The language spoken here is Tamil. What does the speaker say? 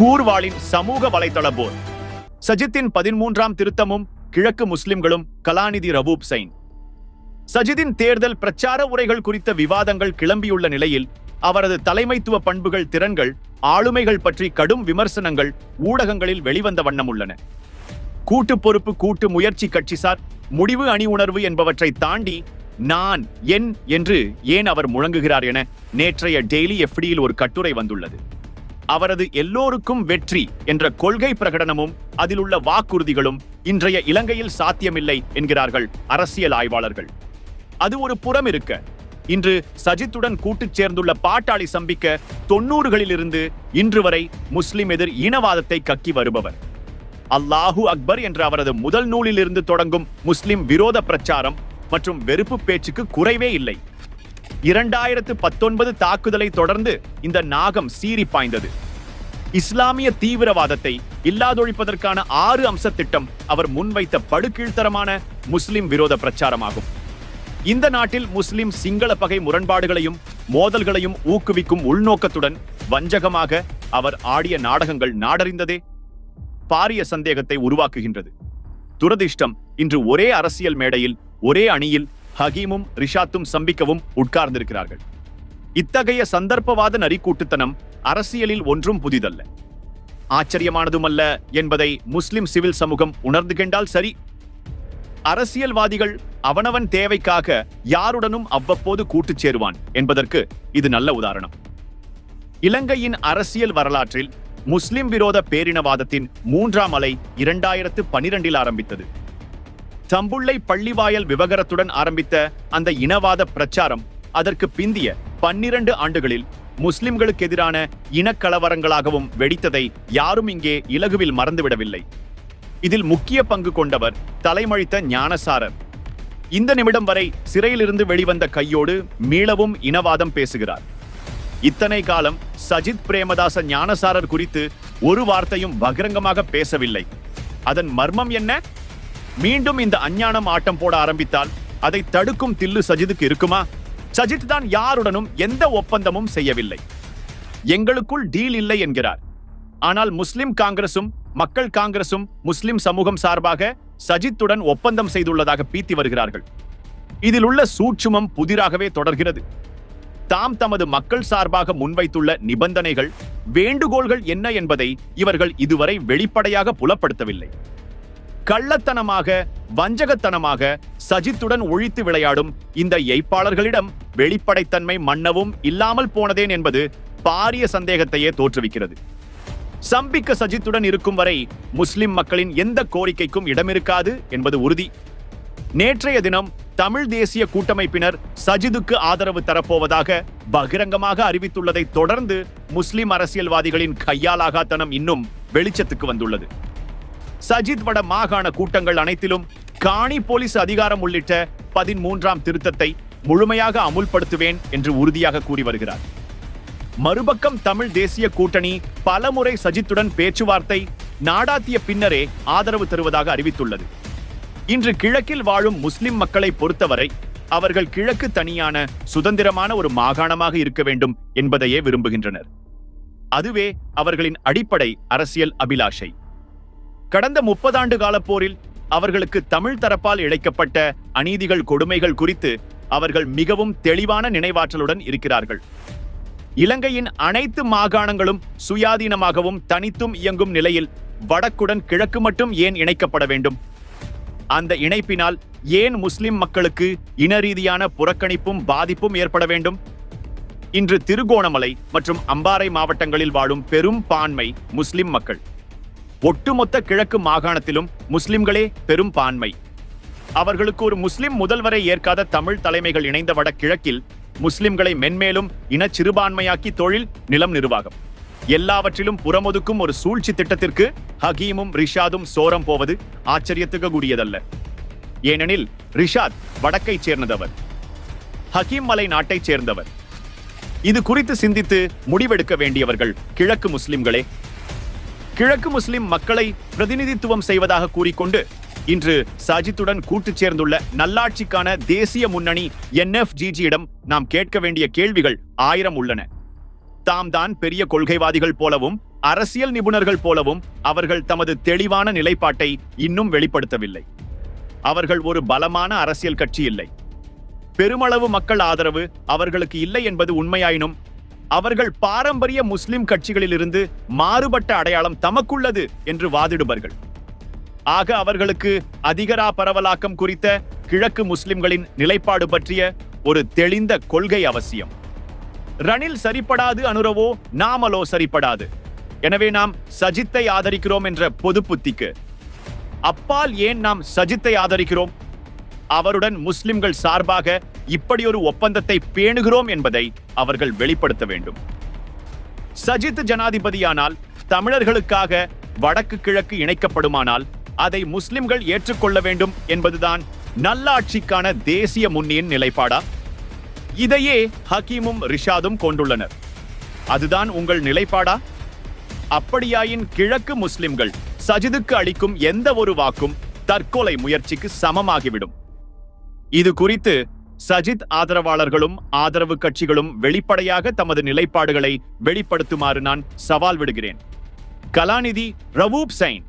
கூர்வாளின் சமூக வலைதள போர். சஜித்தின் பதிமூன்றாம் திருத்தமும் கிழக்கு முஸ்லிம்களும் கலாநிதி ரவூப் சைன் சஜிதின் தேர்தல் பிரச்சார உரைகள் குறித்த விவாதங்கள் கிளம்பியுள்ள நிலையில் அவரது தலைமைத்துவ பண்புகள் திறன்கள் ஆளுமைகள் பற்றி கடும் விமர்சனங்கள் ஊடகங்களில் வெளிவந்த வண்ணம் உள்ளன கூட்டு பொறுப்பு கூட்டு முயற்சி கட்சிசார் முடிவு அணி உணர்வு என்பவற்றை தாண்டி நான் என் என்று ஏன் அவர் முழங்குகிறார் என நேற்றைய டெய்லி எஃப்டியில் ஒரு கட்டுரை வந்துள்ளது. அவரது எல்லோருக்கும் வெற்றி என்ற கொள்கை பிரகடனமும் அதில் உள்ள வாக்குறுதிகளும் இன்றைய இலங்கையில் சாத்தியமில்லை என்கிறார்கள் அரசியல் ஆய்வாளர்கள். அது ஒரு புறம் இருக்க. இன்று சஜித்துடன் கூட்டுச் சேர்ந்துள்ள பாட்டாளி சம்பிக்க தொன்னூறுகளிலிருந்து இன்று வரை முஸ்லிம் எதிர் இனவாதத்தை கக்கி வருபவர். அல்லாஹு அக்பர் என்ற அவரது முதல் நூலிலிருந்து தொடங்கும் முஸ்லிம் விரோத பிரச்சாரம் மற்றும் வெறுப்பு பேச்சுக்கு குறைவே இல்லை. இரண்டாயிரத்து பத்தொன்பது தாக்குதலை தொடர்ந்து இந்த நாகம் சீறி பாய்ந்தது. இஸ்லாமிய தீவிரவாதத்தை இல்லாதொழிப்பதற்கான ஆறு அம்ச திட்டம் அவர் முன்வைத்த படுகீழ்த்தரமான முஸ்லிம் விரோத பிரச்சாரமாகும். இந்த நாட்டில் முஸ்லிம் சிங்கள பகை முரண்பாடுகளையும் மோதல்களையும் ஊக்குவிக்கும் உள்நோக்கத்துடன் வஞ்சகமாக அவர் ஆடிய நாடகங்கள் நாடறிந்ததே பாரிய சந்தேகத்தை உருவாக்குகின்றது. துரதிர்ஷ்டம் இன்று ஒரே அரசியல் மேடையில் ஒரே அணியில் ஹகீமும் ரிஷாத்தும் சம்பிக்கவும் உட்கார்ந்திருக்கிறார்கள். இத்தகைய சந்தர்ப்பவாத நரிக்கூட்டுத்தனம் அரசியலில் ஒன்றும் புதிதல்ல. ஆச்சரியமானதுமல்ல என்பதை முஸ்லிம் சிவில் சமூகம் உணர்ந்து கண்டால் சரி. அரசியல்வாதிகள் அவனவன் தேவைக்காக யாருடனும் அவ்வப்போது கூட்டுச் சேருவான் என்பதற்கு இது நல்ல உதாரணம். இலங்கையின் அரசியல் வரலாற்றில் முஸ்லிம் விரோத பேரினவாதத்தின் மூன்றாம் அலை இரண்டாயிரத்து பனிரெண்டில் ஆரம்பித்தது. தம்புள்ளை பள்ளிவாயல் விவகாரத்துடன் ஆரம்பித்த அந்த இனவாத பிரச்சாரம் அதற்கு பிந்திய பன்னிரண்டு ஆண்டுகளில் முஸ்லிம்களுக்கு எதிரான இனக்கலவரங்களாகவும் வெடித்ததை யாரும் இங்கே இலகுவில் மறந்துவிடவில்லை. இதில் முக்கிய பங்கு கொண்டவர் தலைமழித்த ஞானசாரர். இந்த நிமிடம் வரை சிறையிலிருந்து வெளிவந்த கையோடு மீளவும் இனவாதம் பேசுகிறார். இத்தனை காலம் சஜித் பிரேமதாச ஞானசாரர் குறித்து ஒரு வார்த்தையும் பகிரங்கமாக பேசவில்லை. அதன் மர்மம் என்ன? மீண்டும் இந்த அஞ்ஞானம் ஆட்டம் போட ஆரம்பித்தால் அதை தடுக்கும் தில்லு சஜித்துக்கு இருக்குமா? சஜித் தான் யாருடனும் எந்த ஒப்பந்தமும் செய்யவில்லை. எங்களுக்குள் டீல் இல்லை என்கிறார். ஆனால் முஸ்லிம் காங்கிரசும் மக்கள் காங்கிரசும் முஸ்லிம் சமூகம் சார்பாக சஜித்துடன் ஒப்பந்தம் செய்துள்ளதாக பீத்தி வருகிறார்கள். இதில் உள்ள சூட்சுமம் புதிராகவே தொடர்கிறது. தாம் தமது மக்கள் சார்பாக முன்வைத்துள்ள நிபந்தனைகள் வேண்டுகோள்கள் என்ன என்பதை இவர்கள் இதுவரை வெளிப்படையாக புலப்படுத்தவில்லை. கள்ளத்தனமாக வஞ்சகத்தனமாக சஜித்துடன் ஒழித்து விளையாடும் இந்த எய்ப்பாளர்களிடம் வெளிப்படைத்தன்மை மன்னவும் இல்லாமல் போனதேன் என்பது பாரிய சந்தேகத்தையே தோற்றுவிக்கிறது. சம்பிக்க சஜித்துடன் இருக்கும் வரை முஸ்லிம் மக்களின் எந்த கோரிக்கைக்கும் இடமிருக்காது என்பது உறுதி. நேற்றைய தினம் தமிழ் தேசிய கூட்டமைப்பினர் சஜிதுக்கு ஆதரவு தரப்போவதாக பகிரங்கமாக அறிவித்துள்ளதை தொடர்ந்து முஸ்லிம் அரசியல்வாதிகளின் கையாலாகாத்தனம் இன்னும் வெளிச்சத்துக்கு வந்துள்ளது. சஜித் வட மாகாண கூட்டங்கள் அனைத்திலும் காணி போலீஸ் அதிகாரம் உள்ளிட்ட பதிமூன்றாம் திருத்தத்தை முழுமையாக அமுல்படுத்துவேன் என்று உறுதியாக கூறி வருகிறார். மறுபக்கம் தமிழ் தேசிய கூட்டணி பலமுறை சஜித்துடன் பேச்சுவார்த்தை நாடாத்திய பின்னரே ஆதரவு தருவதாக அறிவித்துள்ளது. இன்று கிழக்கில் வாழும் முஸ்லிம் மக்களை பொறுத்தவரை அவர்கள் கிழக்கு தனியான சுதந்திரமான ஒரு மாகாணமாக இருக்க வேண்டும் என்பதையே விரும்புகின்றனர். அதுவே அவர்களின் அடிப்படை அரசியல் அபிலாஷை. கடந்த முப்பதாண்டு கால போரில் அவர்களுக்கு தமிழ் தரப்பால் இழைக்கப்பட்ட அநீதிகள் கொடுமைகள் குறித்து அவர்கள் மிகவும் தெளிவான நினைவாற்றலுடன் இருக்கிறார்கள். இலங்கையின் அனைத்து மாகாணங்களும் சுயாதீனமாகவும் தனித்தும் இயங்கும் நிலையில் வடக்குடன் கிழக்கு மட்டும் ஏன் இணைக்கப்பட வேண்டும்? அந்த இணைப்பினால் ஏன் முஸ்லிம் மக்களுக்கு இன ரீதியான புறக்கணிப்பும் பாதிப்பும் ஏற்பட வேண்டும்? இன்று திருகோணமலை மற்றும் அம்பாறை மாவட்டங்களில் வாழும் பெரும் பான்மை முஸ்லிம் மக்கள். ஒட்டுமொத்த கிழக்கு மாகாணத்திலும் முஸ்லிம்களே பெரும் பான்மை. அவர்களுக்கு ஒரு முஸ்லிம் முதல்வரை ஏற்காத தமிழ் தலைமைகள் இணைந்த வட கிழக்கில் முஸ்லிம்களை மென்மேலும் இன சிறுபான்மையாக்கி தொழில் நிலம் நிர்வாகம். எல்லாவற்றிலும் புறமொதுக்கும் ஒரு சூழ்ச்சி திட்டத்திற்கு ஹகீமும் ரிஷாதும் சோரம் போவது ஆச்சரியத்துக்கு கூடியதல்ல ஏனெனில் ரிஷாத் வடக்கை சேர்ந்தவர். ஹகீம் மலை நாட்டைச் சேர்ந்தவர். இது குறித்து சிந்தித்து முடிவெடுக்க வேண்டியவர்கள் கிழக்கு முஸ்லிம்களே. கிழக்கு முஸ்லிம் மக்களை பிரதிநிதித்துவம் செய்வதாக கூறிக்கொண்டு இன்று சஜித்துடன் கூட்டு சேர்ந்துள்ள நல்லாட்சிக்கான தேசிய முன்னணி என்எஃப்ஜிஜியிடம் நாம் கேட்க வேண்டிய கேள்விகள் ஆயிரம் உள்ளன. தாம் தான் பெரிய கொள்கைவாதிகள் போலவும் அரசியல் நிபுணர்கள் போலவும் அவர்கள் தமது தெளிவான நிலைப்பாட்டை இன்னும் வெளிப்படுத்தவில்லை. அவர்கள் ஒரு பலமான அரசியல் கட்சி இல்லை. பெருமளவு மக்கள் ஆதரவு அவர்களுக்கு இல்லை என்பது உண்மையாயினும் அவர்கள் பாரம்பரிய முஸ்லிம் கட்சிகளிலிருந்து மாறுபட்ட அடையாளம் தமக்குள்ளது என்று வாதிடுபவர்கள். ஆக அவர்களுக்கு அதிகரா பரவலாக்கம் குறித்த கிழக்கு முஸ்லிம்களின் நிலைப்பாடு பற்றிய ஒரு தெளிந்த கொள்கை அவசியம். ரணில் சரிப்படாது அனுரவோ நாமலோ சரிப்படாது. எனவே நாம் சஜித்தை ஆதரிக்கிறோம் என்ற பொது புத்திக்கு அப்பால் ஏன் நாம் சஜித்தை ஆதரிக்கிறோம்? அவருடன் முஸ்லிம்கள் சார்பாக இப்படி ஒரு ஒப்பந்தத்தை பேணுகிறோம் என்பதை அவர்கள் வெளிப்படுத்த வேண்டும். சஜித் ஜனாதிபதியானால் தமிழர்களுக்காக வடக்கு கிழக்கு இணைக்கப்படுமானால் அதை முஸ்லிம்கள் ஏற்றுக்கொள்ள வேண்டும் என்பதுதான் நல்லாட்சிக்கான தேசிய முன்னியின் நிலைப்பாடா? இதையே ஹக்கீமும் ரிஷாதும் கொண்டுள்ளனர். அதுதான் உங்கள் நிலைப்பாடா? அப்படியாயின் கிழக்கு முஸ்லிம்கள் சஜிதுக்கு அளிக்கும் எந்த ஒரு வாக்கும் தற்கொலை முயற்சிக்கு சமமாகிவிடும். இது குறித்து சஜித் ஆதரவாளர்களும் ஆதரவு கட்சிகளும் வெளிப்படையாக தமது நிலைப்பாடுகளை வெளிப்படுத்துமாறு நான் சவால் விடுகிறேன். கலாநிதி ரவூப் சைன்